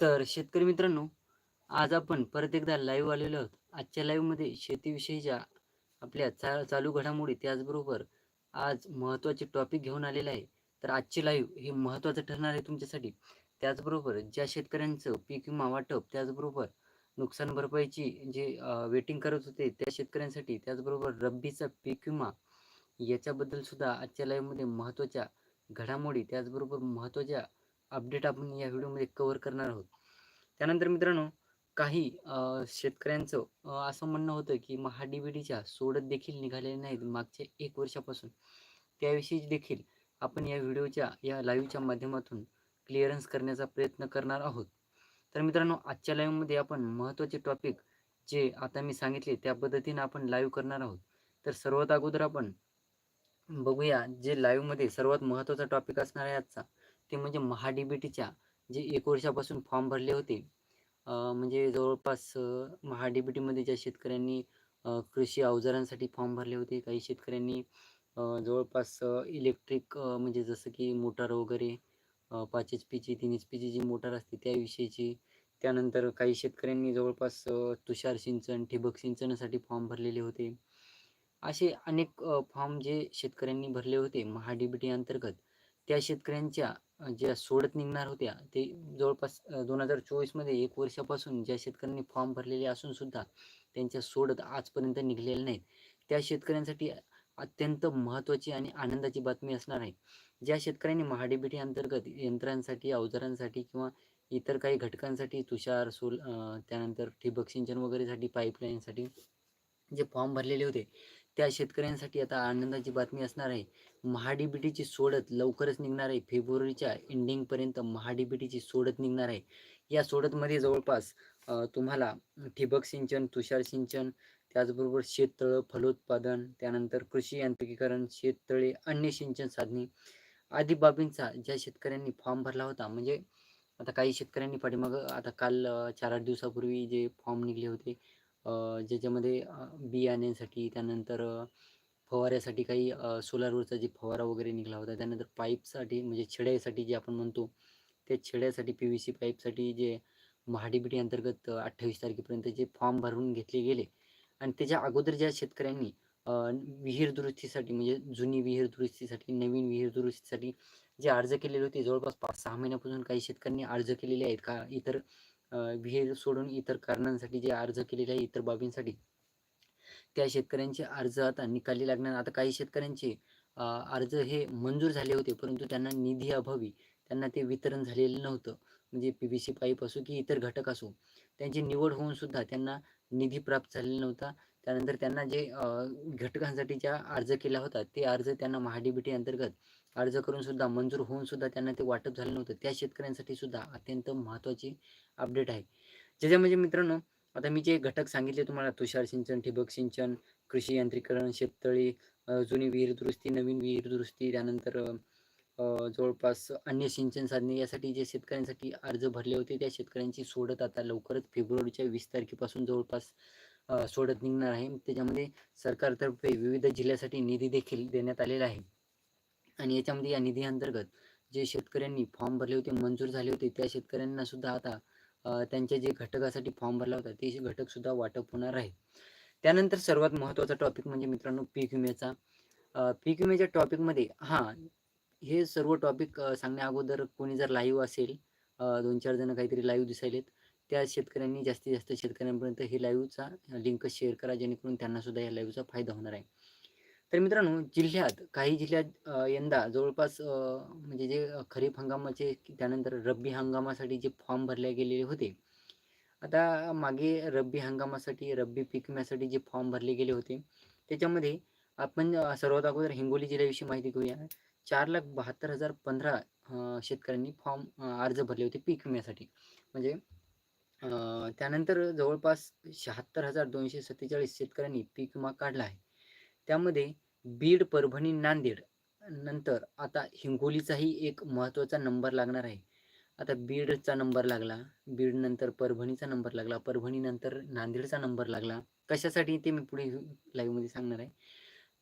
तर शेतकरी मित्रांनो आज आपण परत एकदा लाईव्ह आलेलो आहोत. आजच्या लाईव्हमध्ये शेतीविषयीच्या आपल्या चा चालू घडामोडी त्याचबरोबर आज महत्त्वाचे टॉपिक घेऊन आलेले आहे. तर आजची लाईव्ह हे महत्त्वाचं ठरणार आहे तुमच्यासाठी. त्याचबरोबर ज्या शेतकऱ्यांचं पीक विमा वाटप त्याचबरोबर नुकसान भरपाईची जे वेटिंग करत होते त्या शेतकऱ्यांसाठी त्याचबरोबर रब्बीचा पीक विमा याच्याबद्दल सुद्धा आजच्या लाईव्हमध्ये महत्त्वाच्या घडामोडी त्याचबरोबर महत्त्वाच्या अपडेट आपण या व्हिडिओमध्ये कव्हर करणार आहोत. त्यानंतर मित्रांनो काही शेतकऱ्यांचं असं म्हणणं होतं की महाडीबीडीच्या सोडत देखील निघालेले नाहीत मागच्या एक वर्षापासून. त्याविषयी देखील आपण या व्हिडिओच्या या लाईव्हच्या माध्यमातून क्लिअरन्स करण्याचा प्रयत्न करणार आहोत. तर मित्रांनो आजच्या लाईव्हमध्ये आपण महत्त्वाचे टॉपिक जे आता मी सांगितले त्या पद्धतीने आपण लाईव्ह करणार आहोत. तर सर्वात अगोदर आपण बघूया जे लाईव्हमध्ये सर्वात महत्त्वाचा टॉपिक असणार आहे आजचा. ते म्हणजे महाडीबीटीच्या जे एक वर्षापासून फॉर्म भरले होते. म्हणजे जवळपास महाडीबीटीमध्ये ज्या शेतकऱ्यांनी कृषी अवजारांसाठी फॉर्म भरले होते काही शेतकऱ्यांनी जवळपास इलेक्ट्रिक म्हणजे जसं की मोटार वगैरे पाच एच पीची तीन एच पीची जी मोटार असते त्याविषयीची त्यानंतर काही शेतकऱ्यांनी जवळपास तुषार सिंचन ठिबक सिंचनासाठी फॉर्म भरलेले होते. असे अनेक फॉर्म जे शेतकऱ्यांनी भरले होते महाडीबीटी अंतर्गत त्या शेतकऱ्यांच्या ज्या सोडत निघणार होत्या ते जवळपास दोन हजार चोवीसमध्ये एक वर्षापासून ज्या शेतकऱ्यांनी फॉर्म भरलेले असून सुद्धा त्यांच्या सोडत आजपर्यंत निघलेल्या नाहीत. त्या शेतकऱ्यांसाठी अत्यंत महत्त्वाची आणि आनंदाची बातमी असणार आहे. ज्या शेतकऱ्यांनी महाडीबीटी अंतर्गत यंत्रांसाठी अवजारांसाठी किंवा इतर काही घटकांसाठी तुषार सोल त्यानंतर ठिबक सिंचन वगैरेसाठी पाईपलाईनसाठी जे फॉर्म भरलेले होते त्या शेतकऱ्यांसाठी आता आनंदाची बातमी असणार आहे. महाडीबीटीची सोडत लवकरच निघणार आहे. फेब्रुवारीच्या एंडिंगपर्यंत महाडीबीटीची सोडत निघणार आहे. या सोडतमध्ये जवळपास तुम्हाला ठिबक सिंचन तुषार सिंचन त्याचबरोबर शेततळं फलोत्पादन त्यानंतर कृषी यांत्रिकीकरण शेततळे अन्य सिंचन साधने आदी बाबींचा ज्या शेतकऱ्यांनी फॉर्म भरला होता म्हणजे आता काही शेतकऱ्यांनी पाठीमागं आता काल चार आठ दिवसापूर्वी जे फॉर्म निघले होते ज्याच्यामध्ये बियाण्यांसाठी त्यानंतर फवाऱ्यासाठी काही सोलारवरचा जे फवारा वगैरे निघाला होता त्यानंतर पाईपसाठी म्हणजे छेड्यासाठी जे आपण म्हणतो त्या छेड्यासाठी पी व्ही सी पाईपसाठी जे महाडीबीटी अंतर्गत अठ्ठावीस तारखेपर्यंत जे फॉर्म भरून घेतले गेले. आणि त्याच्या अगोदर ज्या शेतकऱ्यांनी विहीर दुरुस्तीसाठी म्हणजे जुनी विहीर दुरुस्तीसाठी नवीन विहीर दुरुस्तीसाठी जे अर्ज केलेले होते जवळपास पाच सहा महिन्यापासून काही शेतकऱ्यांनी अर्ज केलेले आहेत का? इतर विहीर सोडून इतर कारणांसाठी जे अर्ज केलेले आहे इतर बाबींसाठी. त्या शेतकऱ्यांचे अर्ज आता निकाली लागणार. आता काही शेतकऱ्यांचे अर्ज हे मंजूर झाले होते परंतु त्यांना निधी अभावी त्यांना ते वितरण झालेलं नव्हतं. म्हणजे पी व्ही सी पाईप असो की इतर घटक असो त्यांची निवड होऊन सुद्धा त्यांना निधी प्राप्त झालेला नव्हता. त्यानंतर त्यांना जे घटकांसाठी ज्या अर्ज केला होता ते अर्ज त्यांना महाडीबीटी अंतर्गत अर्ज करून सुद्धा मंजूर होऊन सुद्धा त्यांना ते वाटप झालं नव्हतं. त्या शेतकऱ्यांसाठी सुद्धा अत्यंत महत्त्वाची अपडेट आहे. ज्याच्या म्हणजे मित्रांनो आता मी जे घटक सांगितले तुम्हाला तुषार सिंचन ठिबक सिंचन कृषी यांत्रिकरण शेततळी जुनी विहीर दुरुस्ती नवीन विहीर दुरुस्ती त्यानंतर जवळपास अन्य सिंचन साधने यासाठी जे शेतकऱ्यांसाठी अर्ज भरले होते त्या शेतकऱ्यांची सोडत आता लवकरच फेब्रुवारीच्या वीस तारखेपासून जवळपास सोडत निघणार आहे. त्याच्यामध्ये सरकारतर्फे विविध जिल्ह्यासाठी निधी देखील देण्यात आलेला आहे. आणि याच्यामध्ये या निधी अंतर्गत जे शेतकऱ्यांनी फॉर्म भरले होते मंजूर झाले होते त्या शेतकऱ्यांना सुद्धा आता त्यांच्या जे घटकासाठी फॉर्म भरला होता ते घटक सुद्धा वाटप होणार आहे त्यानंतर सर्वात महत्त्वाचा टॉपिक म्हणजे मित्रांनो पीक विम्याचा. पीक विम्याच्या टॉपिकमध्ये हां हे सर्व टॉपिक सांगण्या अगोदर कोणी जर लाईव्ह असेल दोन चार जण काहीतरी लाईव्ह दिसायलेत त्या शेतकऱ्यांनी जास्तीत जास्त शेतकऱ्यांपर्यंत हे लाईव्हचा लिंक शेअर करा जेणेकरून त्यांना सुद्धा या लाईव्हचा फायदा होणार आहे. तर मित्रांनो जिल्ह्यात काही जिल्ह्यात यंदा जवळपास म्हणजे जे खरीप हंगामाचे त्यानंतर रब्बी हंगामासाठी जे फॉर्म भरले गेलेले होते आता मागे रब्बी हंगामासाठी रब्बी पीक विम्यासाठी जे फॉर्म भरले गेले होते त्याच्यामध्ये आपण सर्वात अगोदर हिंगोली जिल्ह्याविषयी माहिती घेऊया. चार लाख बहात्तर हजार पंधरा शेतकऱ्यांनी फॉर्म अर्ज भरले होते पीक विम्यासाठी म्हणजे त्यानंतर जवळपास शहात्तर हजार दोनशे सत्तेचाळीस शेतकऱ्यांनी पीक विमा काढला आहे. त्यामध्ये बीड परभणी नांदेड. नंतर आता हिंगोलीचाही एक महत्त्वाचा नंबर लागणार आहे. आता बीडचा नंबर लागला बीड नंतर परभणीचा नंबर लागला परभणीनंतर नांदेडचा नंबर लागला. कशासाठी ते मी पुढे लाईव्हमध्ये सांगणार आहे.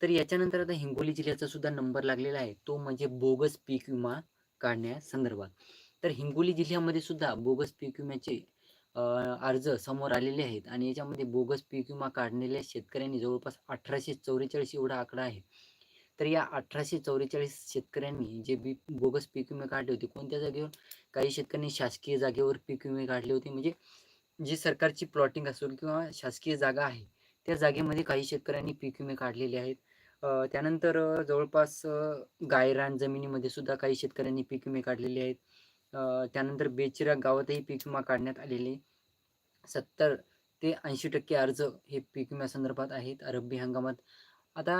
तर याच्यानंतर आता हिंगोली जिल्ह्याचा सुद्धा नंबर लागलेला आहे. तो म्हणजे बोगस पीक विमा काढण्यासंदर्भात. तर हिंगोली जिल्ह्यामध्ये सुद्धा बोगस पीक विम्याचे अर्ज समोर आलेले आहेत आणि याच्यामध्ये बोगस पीक विमा काढलेल्या शेतकऱ्यांनी जवळपास अठराशे चौवेचाळीस एवढा आकडा आहे. तर या अठराशे चौवेचाळीस शेतकऱ्यांनी जे बी बोगस पीक विमे काढले होते कोणत्या जागेवर? काही शेतकऱ्यांनी शासकीय जागेवर पीक विमे काढले होते. म्हणजे जी सरकारची प्लॉटिंग असेल किंवा शासकीय जागा आहे त्या जागेमध्ये काही शेतकऱ्यांनी पीक विमे काढलेले आहेत. त्यानंतर जवळपास गायरान जमिनीमध्ये सुद्धा काही शेतकऱ्यांनी पीक विमे काढलेले आहेत. त्यानंतर बेचिरा गावातही पीक विमा काढण्यात आलेले सत्तर ते ऐंशी टक्के अर्ज हे पीक विम्यासंदर्भात आहेत. रब्बी हंगामात आता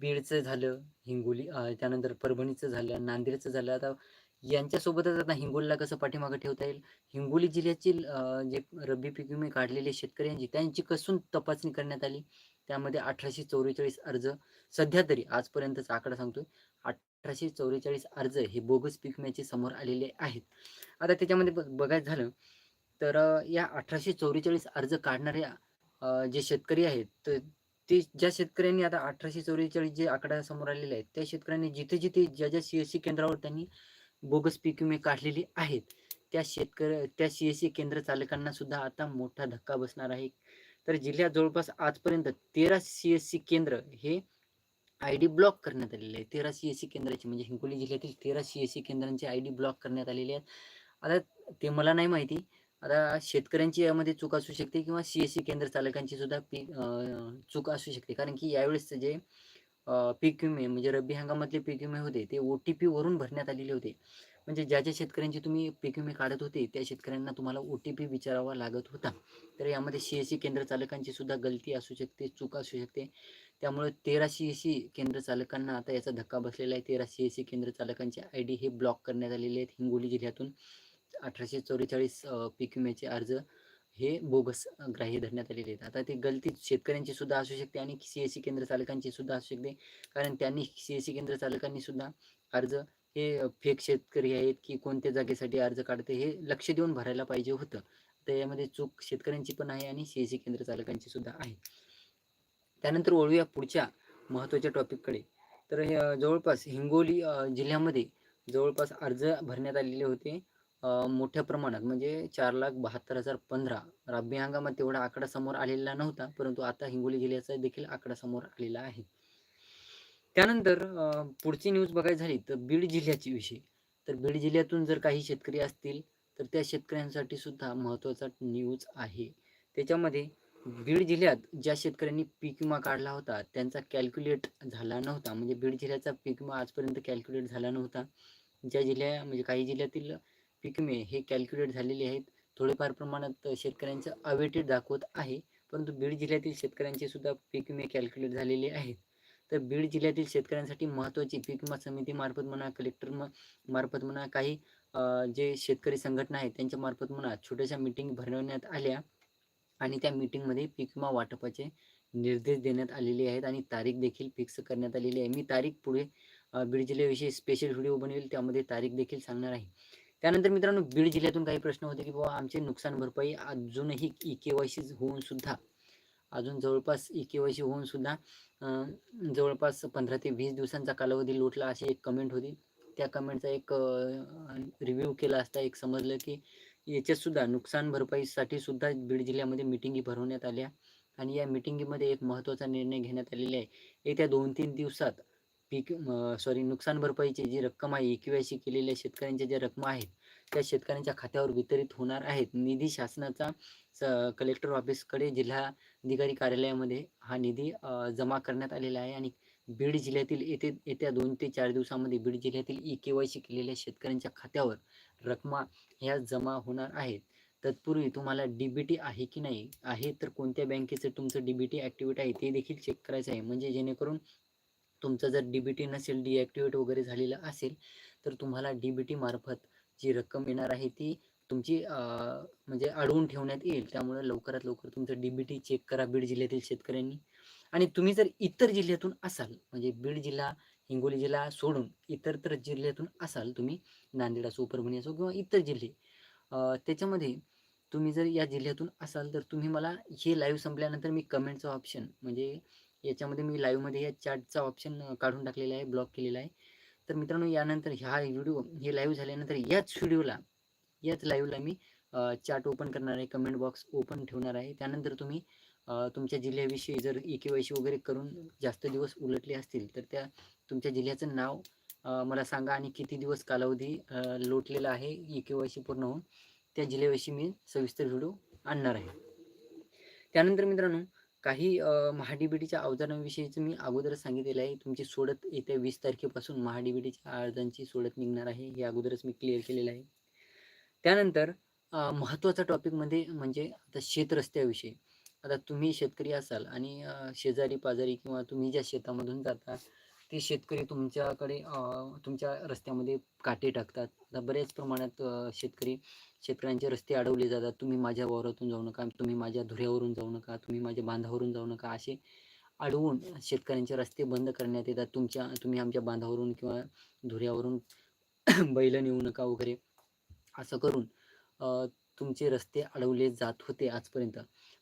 बीडचं झालं हिंगोली त्यानंतर परभणीचं झालं नांदेडचं झालं. आता यांच्यासोबतच आता हिंगोलीला कसं पाठीमागं ठेवता येईल? हिंगोली जिल्ह्यातील जे रब्बी पीक विमे काढलेले शेतकऱ्यांची त्यांची कसून तपासणी करण्यात आली? त्यामध्ये अठराशे चौवेचाळीस अर्ज सध्या तरी आजपर्यंतचा आकडा सांगतोय. अठराशे चौवेचाळीस अर्ज हे बोगस पीक विम्याचे समोर आलेले आहेत. आता त्याच्यामध्ये बघायचं झालं तर या अठराशे चौवेचाळीस अर्ज काढणाऱ्या जे शेतकरी आहेत तर ते ज्या शेतकऱ्यांनी आता अठराशे चौवेचाळीस जे आकडा समोर आलेले आहेत त्या शेतकऱ्यांनी जिथे जिथे ज्या ज्या सी एस सी केंद्रावर त्यांनी बोगस पीक विमे काढलेली आहेत त्या शेतकरी त्या सी एस सी केंद्र चालकांना सुद्धा आता मोठा धक्का बसणार आहे. तर जिल्ह्यात जवळपास आजपर्यंत तेरा सी एस सी केंद्र हे आय डी ब्लॉक करण्यात आलेले आहे. तेरा सी एस सी केंद्राचे म्हणजे हिंगोली जिल्ह्यातील तेरा सी एस सी केंद्रांचे आय डी ब्लॉक करण्यात आलेले आहेत. आता ते मला नाही माहिती. आता शेतकऱ्यांची यामध्ये चूक असू शकते किंवा सी एस सी केंद्र चालकांची सुद्धा पीक चूक असू शकते. कारण की यावेळेस जे पीक विमे म्हणजे रब्बी हंगामातले पीक विमे होते ते ओ टी पीवरून भरण्यात आलेले होते. म्हणजे ज्या ज्या शेतकऱ्यांची तुम्ही पीक विमे काढत होते त्या शेतकऱ्यांना तुम्हाला ओ टी पी विचारावा लागत होता. तर यामध्ये सी एस सी केंद्र चालकांची सुद्धा गलती असू शकते चूक असू शकते. त्यामुळे तेरा सी एस सी केंद्र चालकांना आता याचा धक्का बसलेला आहे. तेरा सी एस सी केंद्र चालकांचे आय डी हे ब्लॉक करण्यात आलेले आहेत. हिंगोली जिल्ह्यातून अठराशे चौवेचाळीस पीक विम्याचे अर्ज हे बोगस ग्राह्य धरण्यात आलेले आहेत. आता ते गलती शेतकऱ्यांची सुद्धा असू शकते आणि सी एस सी केंद्र चालकांची सुद्धा असू शकते. कारण त्यांनी सी एस सी केंद्र चालकांनी सुद्धा अर्ज हे फेक शेतकरी आहेत की कोणत्या जागेसाठी अर्ज काढते हे लक्ष देऊन भरायला पाहिजे होतं. तर यामध्ये चूक शेतकऱ्यांची पण आहे आणि सी एस सी केंद्र चालकांची सुद्धा आहे. त्यानंतर वळूया पुढच्या महत्त्वाच्या टॉपिककडे. तर हे जवळपास हिंगोली जिल्ह्यामध्ये जवळपास अर्ज भरण्यात आलेले होते. मोठ्या प्रमाणात म्हणजे चार लाख बहात्तर हजार पंधरा. रब्बी हंगामात तेवढा आकडा समोर आलेला नव्हता परंतु आता हिंगोली जिल्ह्याचा देखील आकडा समोर आलेला आहे. त्यानंतर पुढची न्यूज बघायची झाली तर बीड जिल्ह्याची विषय. तर बीड जिल्ह्यातून जर काही शेतकरी असतील तर त्या शेतकऱ्यांसाठी सुद्धा महत्त्वाचा न्यूज आहे. त्याच्यामध्ये बीड जिल्ह्यात ज्या शेतकऱ्यांनी पीक विमा काढला होता त्यांचा कॅल्क्युलेट झाला नव्हता. म्हणजे बीड जिल्ह्याचा पीक विमा आजपर्यंत कॅल्क्युलेट झाला नव्हता. ज्या जिल्ह्या म्हणजे काही जिल्ह्यातील पीक विमे हे कॅल्क्युलेट झालेले आहेत. थोडेफार प्रमाणात शेतकऱ्यांचं अवेटेड दाखवत आहे. परंतु बीड जिल्ह्यातील शेतकऱ्यांचे सुद्धा पीक विमे कॅल्क्युलेट झालेले आहेत. तर बीड जिल्ह्यातील शेतकऱ्यांसाठी महत्त्वाची पीक विमा समितीमार्फत म्हणा कलेक्टर मार्फत म्हणा काही जे शेतकरी संघटना आहेत त्यांच्या मार्फत म्हणा छोट्याशा मिटिंग भरवण्यात आल्या. आणि त्या मीटिंगमध्ये पीक विमा वाटपाचे निर्देश देण्यात आलेले आहेत आणि तारीख देखील फिक्स करण्यात आलेली आहे. मी तारीख पुढे बीड जिल्ह्याविषयी स्पेशल व्हिडिओ बनवेल. त्यामध्ये तारीख देखील सांगणार आहे. त्यानंतर मित्रांनो बीड जिल्ह्यातून काही प्रश्न होते की बाबा आमचे नुकसान भरपाई अजूनही ई के वाय सी होऊन सुद्धा अजून जवळपास ई के वाय सी होऊन सुद्धा जवळपास पंधरा ते वीस दिवसांचा कालावधी लोटला अशी एक कमेंट होती. त्या कमेंटचा एक रिव्ह्यू केला असता एक समजलं की याच्यातसुद्धा नुकसान भरपाईसाठी सुद्धा बीड जिल्ह्यामध्ये मिटिंगी भरवण्यात आल्या. आणि या मिटिंगीमध्ये एक महत्त्वाचा निर्णय घेण्यात आलेला आहे. येत्या दोन तीन दिवसात पीक सॉरी नुकसान भरपाईची जी रक्कम आहे ई केलेल्या शेतकऱ्यांच्या ज्या रक्कम आहेत त्या शेतकऱ्यांच्या खात्यावर वितरित होणार आहेत. निधी शासनाचा स कलेक्टर ऑफिसकडे जिल्हाधिकारी कार्यालयामध्ये हा निधी जमा करण्यात आलेला आहे. आणि बीड जिल्ह्यातील येथे येत्या दोन ते चार दिवसामध्ये बीड जिल्ह्यातील ई के वाय सी केलेल्या शेतकऱ्यांच्या खात्यावर रकमा ह्या जमा होणार आहेत. तत्पूर्वी तुम्हाला डी बी टी आहे की नाही आहे तर कोणत्या बँकेचं तुमचं डी बी टी ॲक्टिवेट आहे ते देखील चेक करायचं आहे. म्हणजे जेणेकरून तुमचं जर डी बी टी नसेल डीॲक्टिवेट वगैरे झालेलं असेल तर तुम्हाला डी बी टी मार्फत जी रक्कम येणार आहे ती तुमची म्हणजे अडवून ठेवण्यात येईल. त्यामुळे लवकरात लवकर तुमचं डी बी टी चेक करा बीड जिल्ह्यातील शेतकऱ्यांनी. आणि तुम्ही जर इतर जिल्ह्यातून असाल म्हणजे बीड जिल्हा हिंगोली जिल्हा सोडून इतर तर जिल्ह्यातून असाल तुम्ही नांदेड असो परभणी असो किंवा इतर जिल्हे त्याच्यामध्ये तुम्ही जर या जिल्ह्यातून असाल तर तुम्ही मला हे लाईव्ह संपल्यानंतर मी कमेंटचं ऑप्शन म्हणजे याच्यामध्ये मी लाईव्हमध्ये या चॅटचा ऑप्शन काढून टाकलेला आहे ब्लॉक केलेला आहे. तर मित्रांनो यानंतर ह्या व्हिडिओ हे लाईव्ह झाल्यानंतर याच व्हिडिओला याच लाईव्हला मी चॅट ओपन करणार आहे कमेंट बॉक्स ओपन ठेवणार आहे. त्यानंतर तुम्ही तुमच्या जिल्ह्याविषयी जर ई के वगैरे करून जास्त दिवस उलटले असतील तर त्या तुमच्या जिल्ह्याचं नाव मला सांगा आणि किती दिवस कालावधी लोटलेला आहे ई के वाय सी पूर्ण होऊन त्या जिल्ह्याविषयी मी सविस्तर व्हिडिओ आणणार आहे. त्यानंतर मित्रांनो काही महाडीबीटीच्या अवजारांविषयीचं मी अगोदरच सांगितलेलं आहे. तुमची सोडत येत्या वीस तारखेपासून महाडीबीटीच्या अर्जांची सोडत निघणार आहे हे अगोदरच मी क्लिअर केलेलं आहे. त्यानंतर महत्त्वाचा टॉपिकमध्ये म्हणजे आता शेतरस्त्याविषयी आता तुम्ही शेतकरी असाल आणि शेजारी पाजारी किंवा तुम्ही ज्या शेतामधून जाता ते शेतकरी तुमच्याकडे तुमच्या रस्त्यामध्ये काटे टाकतात. आता बऱ्याच प्रमाणात शेतकरी शेतकऱ्यांचे रस्ते अडवले जातात. तुम्ही माझ्या वावरातून जाऊ नका तुम्ही माझ्या धुऱ्यावरून जाऊ नका तुम्ही माझ्या बांधावरून जाऊ नका असे अडवून शेतकऱ्यांचे रस्ते बंद करण्यात येतात. तुमच्या तुम्ही आमच्या बांधावरून किंवा धुऱ्यावरून बैल नेऊ नका वगैरे असं करून तुमचे रस्ते अडवले जात होते आजपर्यंत.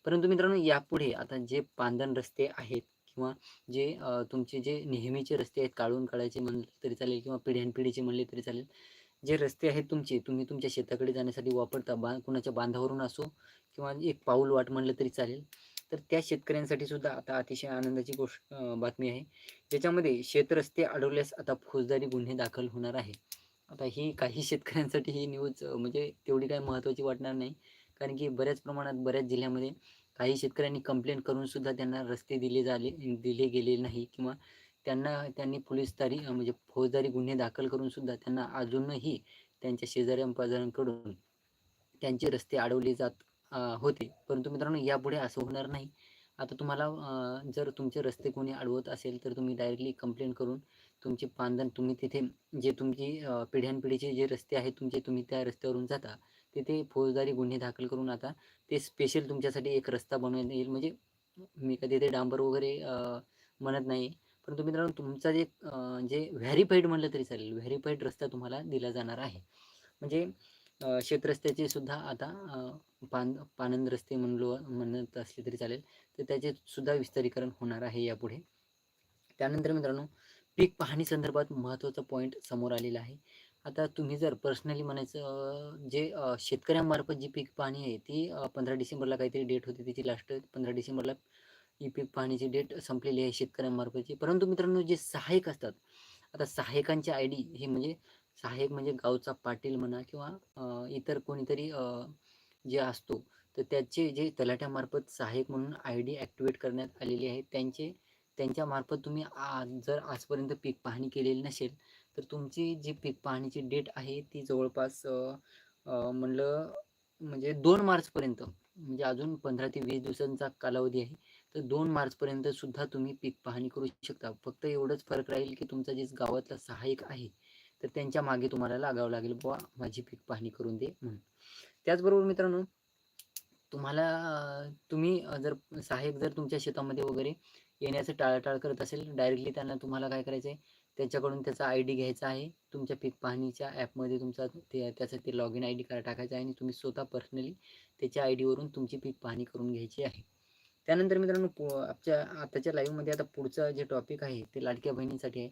परंतु मित्रांनो यापुढे आता जे पांदण रस्ते आहेत किंवा जे तुमचे जे नेहमीचे रस्ते आहेत काढून काढायचे म्हणले तरी चालेल किंवा पिढ्यानपिढीचे म्हणले तरी चालेल जे रस्ते आहेत तुमचे तुम्ही तुमच्या शेताकडे जाण्यासाठी वापरता बा कुणाच्या बांधावरून असो किंवा एक पाऊल वाट म्हणलं तरी चालेल. तर त्या शेतकऱ्यांसाठी सुद्धा आता अतिशय आनंदाची गोष्ट बातमी आहे. ज्याच्यामध्ये शेतरस्ते अडवल्यास आता फौजदारी गुन्हे दाखल होणार आहे. आता ही काही शेतकऱ्यांसाठी ही न्यूज म्हणजे तेवढी काही महत्त्वाची वाटणार नाही. कारण की बऱ्याच प्रमाणात बऱ्याच जिल्ह्यामध्ये काही शेतकऱ्यांनी कंप्लेंट करून सुद्धा त्यांना रस्ते दिले झाले दिले गेले नाही किंवा त्यांना त्यांनी पोलीसदारी म्हणजे फौजदारी गुन्हे दाखल करून सुद्धा त्यांना अजूनही त्यांच्या शेजाऱ्या पाजाऱ्यांकडून त्यांचे रस्ते अडवले जात होते. परंतु मित्रांनो यापुढे असं होणार नाही. आता तुम्हाला जर तुमचे रस्ते कोणी अडवत असेल तर तुम्ही डायरेक्टली कंप्लेंट करून तुमचे पानधन तुम्ही तिथे जे तुमची पिढ्यानपिढीचे जे रस्ते आहेत तुमचे तुम्ही त्या रस्त्यावरून जाता. तिथे फौजदारी गुन्हे दाखल करून आता ते स्पेशल तुमच्यासाठी एक रस्ता बनवण्यात येईल म्हणजे मी कधी ते डांबर वगैरे म्हणत नाही. परंतु मित्रांनो तुमचा जे जे व्हॅरीफाईड म्हणलं तरी चालेल. व्हॅरीफाईड रस्ता तुम्हाला दिला जाणार आहे. म्हणजे शेतरस्त्याचे सुद्धा आता पान पानंद रस्ते म्हणलो म्हणत असले तरी चालेल. तर त्याचे सुद्धा विस्तारीकरण होणार आहे यापुढे. त्यानंतर मित्रांनो पीक पाहणी संदर्भात महत्त्वाचा पॉईंट समोर आलेला आहे. आता तुम्ही जर पर्सनली म्हणायचं जे शेतकऱ्यांमार्फत जी पीक पाहणी आहे ती पंधरा डिसेंबरला काहीतरी डेट होती त्याची लास्ट पंधरा डिसेंबरला ही पीक पाहणीची डेट संपलेली आहे शेतकऱ्यांमार्फतची. परंतु मित्रांनो जे सहाय्यक असतात आता सहाय्यकांची आय डी हे म्हणजे सहाय्यक म्हणजे गावचा पाटील म्हणा किंवा इतर कोणीतरी जे असतो तर त्याचे जे तलाठ्यामार्फत सहाय्यक म्हणून आय डी ॲक्टिवेट करण्यात आलेली आहे. त्यांचे त्यांच्यामार्फत तुम्ही आ जर आजपर्यंत पीक पाहणी केलेली नसेल तर तुमची जी पीक पाहणीची डेट आहे ती जवळपास म्हणलं म्हणजे दोन मार्चपर्यंत म्हणजे अजून पंधरा ते वीस दिवसांचा कालावधी आहे. तर दोन मार्चपर्यंत सुद्धा तुम्ही पीक पाहणी करू शकता. फक्त एवढंच फरक राहील की तुमचा जे गावातला सहाय्यक आहे तर त्यांच्या मागे तुम्हाला लागावं लागेल बुवा माझी पीक पाहणी करून दे म्हणून. त्याचबरोबर मित्रांनो तुम्हाला तुम्ही जर सहाय्यक जर तुमच्या शेतामध्ये वगैरे येण्याचं टाळाटाळ करत असेल डायरेक्टली त्यांना तुम्हाला काय करायचं आहे त्याच्याकडून त्याचा आय डी घ्यायचा आहे. तुमच्या पीक पाहणीच्या ॲपमध्ये तुमचा ते त्याचं ते log in I D card टाकायचं आहे आणि तुम्ही स्वतः पर्सनली त्याच्या आय डीवरून तुमची पीक पाहणी करून घ्यायची आहे. त्यानंतर मित्रांनो पु आपच्या आताच्या लाईव्हमध्ये आता पुढचं जे टॉपिक आहे ते लाडक्या बहिणींसाठी आहे.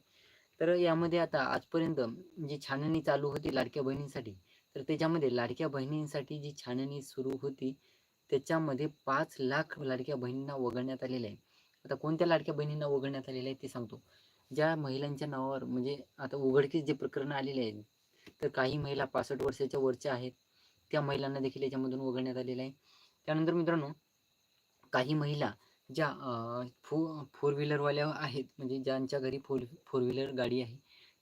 तर यामध्ये आता आजपर्यंत जी छाननी चालू होती लाडक्या बहिणींसाठी तर त्याच्यामध्ये लाडक्या बहिणींसाठी जी छाननी सुरू होती त्याच्यामध्ये पाच लाख लाडक्या बहिणींना वगळण्यात आलेलं आहे. आता कोणत्या लाडक्या बहिणींना वगळण्यात आलेलं आहे ते सांगतो. ज्या महिलांच्या नावावर म्हणजे आता उघडकीस जे प्रकरण आलेले आहेत तर काही महिला पासष्ट वर्षाच्या वरच्या आहेत. त्या महिलांना देखील याच्यामधून वगळण्यात आलेलं आहे. त्यानंतर मित्रांनो काही महिला ज्या फो फोर व्हीलरवाल्या आहेत म्हणजे ज्यांच्या घरी फोर फोर व्हीलर गाडी आहे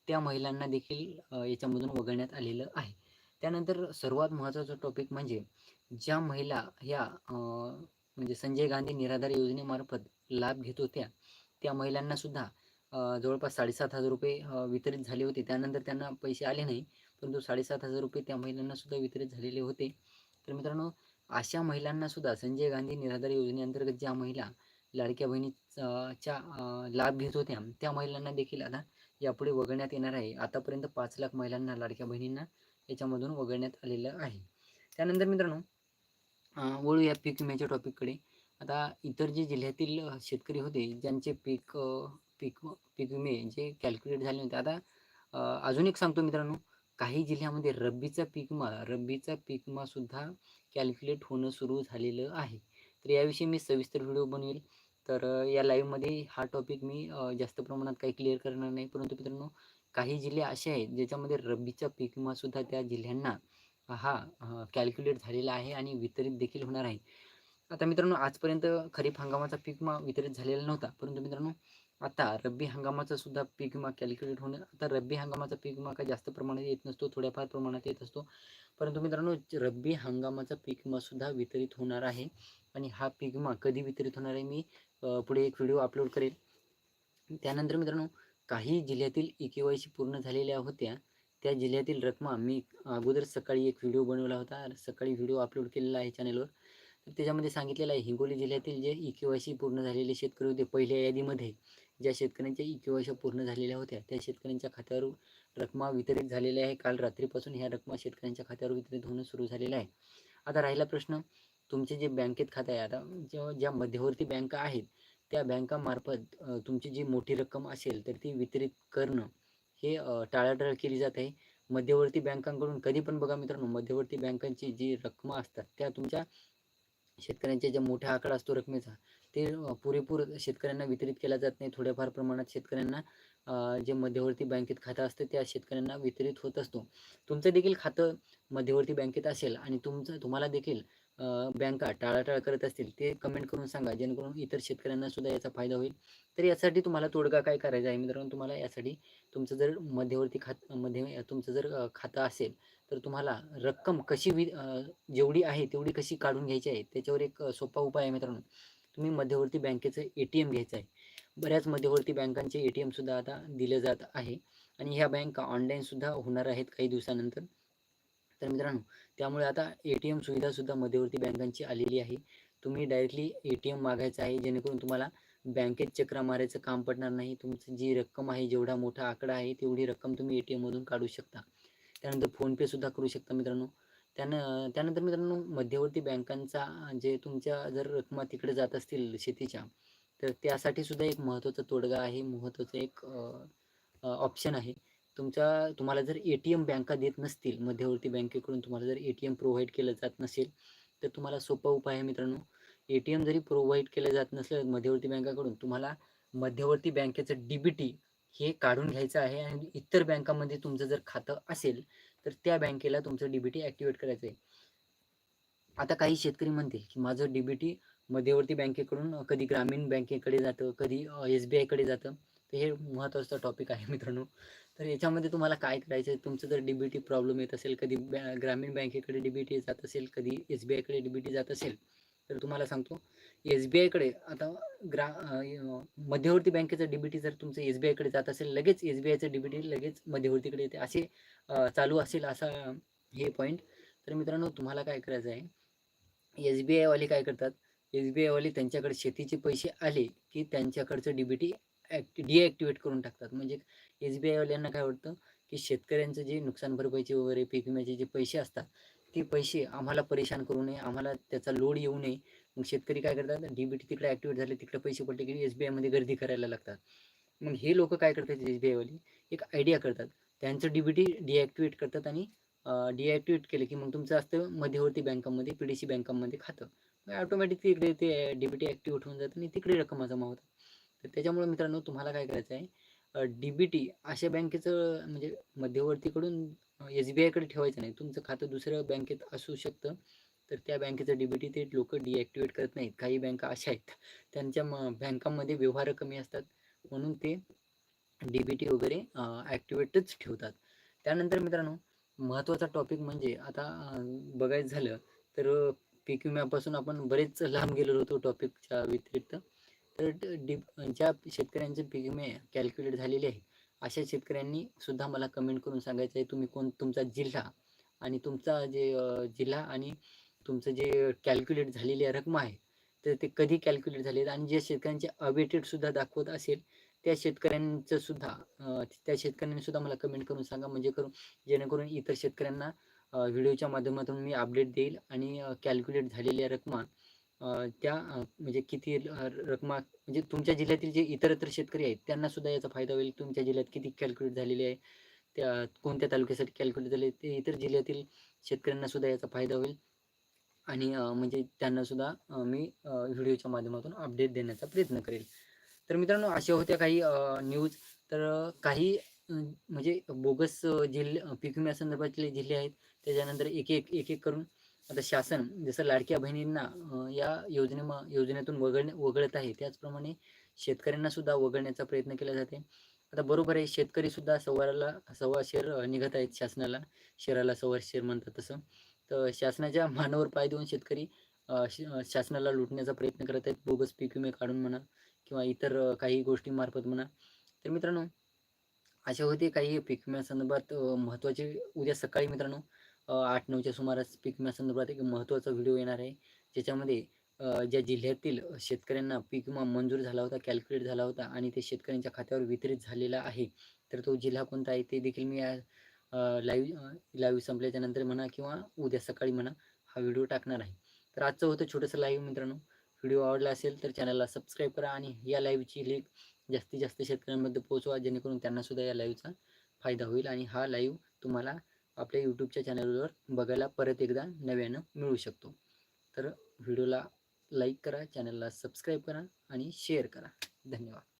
त्या महिलांना देखील याच्यामधून वगळण्यात आलेलं आहे. त्यानंतर सर्वात महत्त्वाचा टॉपिक म्हणजे ज्या महिला ह्या म्हणजे संजय गांधी निराधार योजनेमार्फत लाभ घेत होत्या त्या महिलांना सुद्धा जवळपास साडेसात हजार रुपये वितरित झाले होते. त्यानंतर त्यांना पैसे आले नाही परंतु साडेसात हजार रुपये त्या महिलांना सुद्धा वितरित झालेले होते. तर मित्रांनो अशा महिलांना सुद्धा संजय गांधी निराधार योजनेअंतर्गत ज्या महिला लाडक्या बहिणीचा लाभ घेत होत्या त्या महिलांना देखील आता यापुढे वगळण्यात येणार आहे. आतापर्यंत पाच लाख महिलांना लाडक्या बहिणींना याच्यामधून वगळण्यात आलेलं आहे. त्यानंतर मित्रांनो वळू या पीक विम्याच्या टॉपिककडे आता इतर जे जिल्ह्यातील शेतकरी होते ज्यांचे पीक पीक पीक विमे जे कॅल्क्युलेट झाले होते. आता अजून एक सांगतो मित्रांनो काही जिल्ह्यामध्ये रब्बीचा पीक विमा रब्बीचा पीक कॅल्क्युलेट होणं सुरू झालेलं आहे. तर याविषयी मी सविस्तर व्हिडिओ बनवेल. तर या लाईव्हमध्ये हा टॉपिक मी जास्त प्रमाणात काही क्लिअर करणार नाही. परंतु मित्रांनो काही जिल्हे असे आहेत ज्याच्यामध्ये रब्बीचा पीक विमासुद्धा त्या जिल्ह्यांना हा कॅल्क्युलेट झालेला आहे आणि वितरित देखील होणार आहे. आता मित्रांनो आजपर्यंत खरीप हंगामाचा पीक वितरित झालेला नव्हता. परंतु मित्रांनो आता रब्बी हंगामाचा सुद्धा पीक विमा कॅल्क्युलेट होणे आता रब्बी हंगामाचा पीक विमा काय जास्त प्रमाणात येत नसतो थोड्याफार प्रमाणात येत असतो. परंतु मित्रांनो रब्बी हंगामाचा पीक विमा सुद्धा वितरित होणार आहे. आणि हा पीक विमा कधी वितरित होणार आहे मी पुढे एक व्हिडिओ अपलोड करेल. त्यानंतर मित्रांनो काही जिल्ह्यातील ई के वाय सी पूर्ण झालेल्या होत्या. त्या जिल्ह्यातील रकमा मी अगोदर सकाळी एक व्हिडिओ बनवला होता. सकाळी व्हिडिओ अपलोड केलेला आहे चॅनलवर तर त्याच्यामध्ये सांगितलेलं आहे हिंगोली जिल्ह्यातील जे ई के वाय सी पूर्ण झालेले शेतकरी होते पहिल्या यादीमध्ये ज्या शेतकऱ्यांच्या ई के पूर्ण झालेल्या होत्या त्या शेतकऱ्यांच्या खात्यावर रकमा वितरित झालेल्या आहे. काल रात्रीपासून ह्या रकमा शेतकऱ्यांच्या खात्यावर वितरित होणं सुरू झालेलं आहे. आता राहिला प्रश्न तुमचे जे बँकेत खातं आहे आता जेव्हा ज्या मध्यवर्ती बँका आहेत त्या बँकामार्फत तुमची जी मोठी रक्कम असेल तर ती वितरित करणं हे टाळाटाळ केली जात आहे. मध्यवर्ती बँकांकडून कधी पण बघा मित्रांनो मध्यवर्ती बँकांची जी रक्कम असतात त्या तुमच्या शेतकऱ्यांच्या ज्या मोठा आकडा असतो रकमेचा ते पुरेपूर शेतकऱ्यांना वितरित केला जात नाही. थोड्याफार प्रमाणात शेतकऱ्यांना जे मध्यवर्ती बँकेत खातं असतं त्या शेतकऱ्यांना वितरित होत असतो. तुमचं देखील खातं मध्यवर्ती बँकेत असेल आणि तुमचं तुम्हाला देखील बँका टाळाटाळ करत असतील ते कमेंट करून सांगा. जेणेकरून इतर शेतकऱ्यांना सुद्धा याचा फायदा होईल. तर यासाठी तुम्हाला तोडगा काय करायचा आहे? मित्रांनो तुम्हाला यासाठी तुमचं जर मध्यवर्ती खात मध्ये तुमचं जर खातं असेल तर तुम्हाला रक्कम कशी वि जेवढी आहे तेवढी कशी काढून घ्यायची आहे? त्याच्यावर एक सोपा उपाय आहे मित्रांनो. तुम्ही मध्यवर्ती बँकेचं ए टी एम घ्यायचं आहे. बऱ्याच मध्यवर्ती बँकांचे ए टी एमसुद्धा आता दिले जात आहे. आणि ह्या बँका ऑनलाईनसुद्धा होणार आहेत काही दिवसानंतर. तर मित्रांनो त्यामुळे आता ए टी एम सुविधासुद्धा मध्यवर्ती बँकांची आलेली आहे. तुम्ही डायरेक्टली ए टी एम मागायचं आहे जेणेकरून तुम्हाला बँकेत चक्रा मारायचं काम पडणार नाही. तुमची जी रक्कम आहे जेवढा मोठा आकडा आहे तेवढी रक्कम तुम्ही ए टी एममधून काढू शकता. त्यानंतर फोनपेसुद्धा करू शकता मित्रांनो. त्यानं त्यानंतर मित्रांनो मध्यवर्ती बँकांचा जे तुमच्या जर रकमा तिकडे जात असतील शेतीच्या तर त्यासाठी सुद्धा एक महत्त्वाचा तोडगा आहे महत्त्वाचं एक ऑप्शन आहे. तुमच्या तुम्हाला जर ए टी एम बँका देत नसतील मध्यवर्ती बँकेकडून तुम्हाला जर ए टी एम प्रोव्हाइड केलं जात नसेल तर तुम्हाला सोपा उपाय आहे मित्रांनो. ए टी एम जरी प्रोव्हाइड केलं जात नसलं मध्यवर्ती बँकाकडून तुम्हाला मध्यवर्ती बँकेचं डी बी टी हे काढून घ्यायचं आहे आणि इतर बँकामध्ये तुमचं जर खातं असेल तर त्या बँकेला तुमचं डीबीटी ॲक्टिवेट करायचं आहे आता काही शेतकरी म्हणतील की माझं डीबीटी मध्यवर्ती बँकेकडून कधी ग्रामीण बँकेकडे जातं कधी एस बी आयकडे जातं. तर हे महत्त्वाचं टॉपिक आहे मित्रांनो. तर याच्यामध्ये तुम्हाला काय करायचं आहे तुमचं जर डीबीटी प्रॉब्लेम येत असेल कधी बॅ ग्रामीण बँकेकडे डीबीटी जात असेल कधी एस बी आयकडे डीबीटी जात असेल तर तुम्हाला सांगतो एस बी आयकडे आता ग्रा मध्यवर्ती बँकेचं डीबीटी जर तुमचं एस बी आयकडे जात असेल लगेच एस बी आयचं लगेच मध्यवर्तीकडे येते. असे चालू असेल असा हे पॉईंट तर मित्रांनो तुम्हाला काय करायचं आहे? एस बी आयवाले काय करतात? एस बी आयवाले त्यांच्याकडे शेतीचे पैसे आले की त्यांच्याकडचं डी बी टी ॲक्टि डिॲक्टिवेट करून टाकतात. म्हणजे एस बी आयवाल्यांना काय वाटतं? की शेतकऱ्यांचं जे नुकसान भरपाईचे वगैरे पीक विम्याचे जे पैसे असतात ते पैसे आम्हाला परेशान करू नये. आम्हाला त्याचा लोड येऊ नये. मग शेतकरी काय करतात डीबीटी तिकडे ऍक्टिव्हेट झाले तिकडे पैसे पडले की एसमध्ये आयमध्ये गर्दी करायला लागतात. मग हे लोक काय करतात एस बी एक आयडिया करतात. त्यांचं डी बी करतात आणि डिॲक्टिवेट केलं की मग तुमचं असतं मध्यवर्ती बँकांमध्ये पी डी सी बँकांमध्ये खातं. ऑटोमॅटिक तिकडे ते डीबीटी बी होऊन जातं आणि तिकडे रक्कम जमा होतात. तर त्याच्यामुळे मित्रांनो तुम्हाला काय करायचं आहे डीबीटी अशा बँकेचं म्हणजे मध्यवर्तीकडून एस बी आयकडे ठेवायचं नाही. तुमचं खातं दुसऱ्या बँकेत असू शकतं. तर त्या बँकेचं डीबीटी ते लोक डिॲक्टिवेट करत नाहीत. काही बँका अशा आहेत. त्यांच्या म बँकांमध्ये व्यवहार कमी असतात. म्हणून ते डीबीटी वगैरे ॲक्टिवेटच ठेवतात. त्यानंतर मित्रांनो महत्त्वाचा टॉपिक म्हणजे आता बघायचं झालं तर पीक विम्यापासून आपण बरेच लांब गेलेलो होतो टॉपिकच्या व्यतिरिक्त. तर डी ज्या शेतकऱ्यांचे पीक विमे कॅल्क्युलेट झालेले आहे अशा शेतकऱ्यांनी सुद्धा मला कमेंट करून सांगायचं आहे तुम्ही कोण तुमचा जिल्हा आणि तुमचा जे जिल्हा आणि तुमचं जे कॅल्क्युलेट झालेली रक्कम आहे तर ते कधी कॅल्क्युलेट झाले आणि जे शेतकऱ्यांचे अवेटेडसुद्धा दाखवत असेल त्या शेतकऱ्यांचं सुद्धा त्या शेतकऱ्यांनी सुद्धा मला कमेंट करून सांगा. म्हणजे करून जेणेकरून इतर शेतकऱ्यांना व्हिडिओच्या माध्यमातून मी अपडेट देईल आणि कॅल्क्युलेट झालेल्या रकमा त्या म्हणजे किती रकमा म्हणजे तुमच्या जिल्ह्यातील जे इतरत्र शेतकरी आहेत त्यांना सुद्धा याचा फायदा होईल. तुमच्या जिल्ह्यात किती कॅल्क्युलेट झालेली आहे त्या कोणत्या तालुक्यासाठी कॅल्क्युलेट झाले ते इतर जिल्ह्यातील शेतकऱ्यांना सुद्धा याचा फायदा होईल. आणि म्हणजे त्यांना सुद्धा मी व्हिडिओच्या माध्यमातून अपडेट देण्याचा प्रयत्न करेल. तर मित्रांनो अशा होत्या काही न्यूज तर काही म्हणजे बोगस जिल्हे पीक विम्यासंदर्भातले जिल्हे आहेत त्याच्यानंतर एक एक एक एक करून आता शासन जसं लाडक्या बहिणींना या योजने योजनेतून वगळणे वगळत आहे त्याचप्रमाणे शेतकऱ्यांना सुद्धा वगळण्याचा प्रयत्न केला जाते. आता बरोबर आहे शेतकरी सुद्धा सव्वाला सव्वा शेर निघत आहेत शासनाला. शेराला सव्वा शेर म्हणतात तसं. तर शासनाच्या मानावर पाय देऊन शेतकरी श- शासनाला लुटण्याचा प्रयत्न करत आहेत. बोगस पीक विमे काढून म्हणा किंवा इतर काही गोष्टींमार्फत म्हणा. तर मित्रांनो अशा होते काही पीक विम्यासंदर्भात महत्त्वाचे. उद्या सकाळी मित्रांनो आठ नऊच्या सुमारास पीक विम्यासंदर्भात एक महत्त्वाचा व्हिडिओ येणार आहे. ज्याच्यामध्ये ज्या जिल्ह्यातील शेतकऱ्यांना पीक विमा मंजूर झाला होता कॅल्क्युलेट झाला होता आणि ते शेतकऱ्यांच्या खात्यावर वितरित झालेला आहे. तर तो जिल्हा कोणता आहे ते देखील मी लाईव्ह लाईव्ह संपल्याच्या नंतर म्हणा किंवा उद्या सकाळी म्हणा हा व्हिडिओ टाकणार आहे. तर आजचं होतं छोटंसं लाईव्ह मित्रांनो. व्हिडिओ आवडला असेल तर चॅनलला सबस्क्राईब करा आणि या लाईव्हची लिंक जास्तीत जास्त शेतकऱ्यांमध्ये पोहोचवा जेणेकरून त्यांनासुद्धा या लाईव्हचा फायदा होईल आणि हा लाईव्ह तुम्हाला आपल्या यूट्यूबच्या चॅनलवर बघायला परत एकदा नव्यानं मिळू शकतो. तर व्हिडिओला लाईक करा चॅनलला सबस्क्राईब करा आणि शेअर करा. धन्यवाद.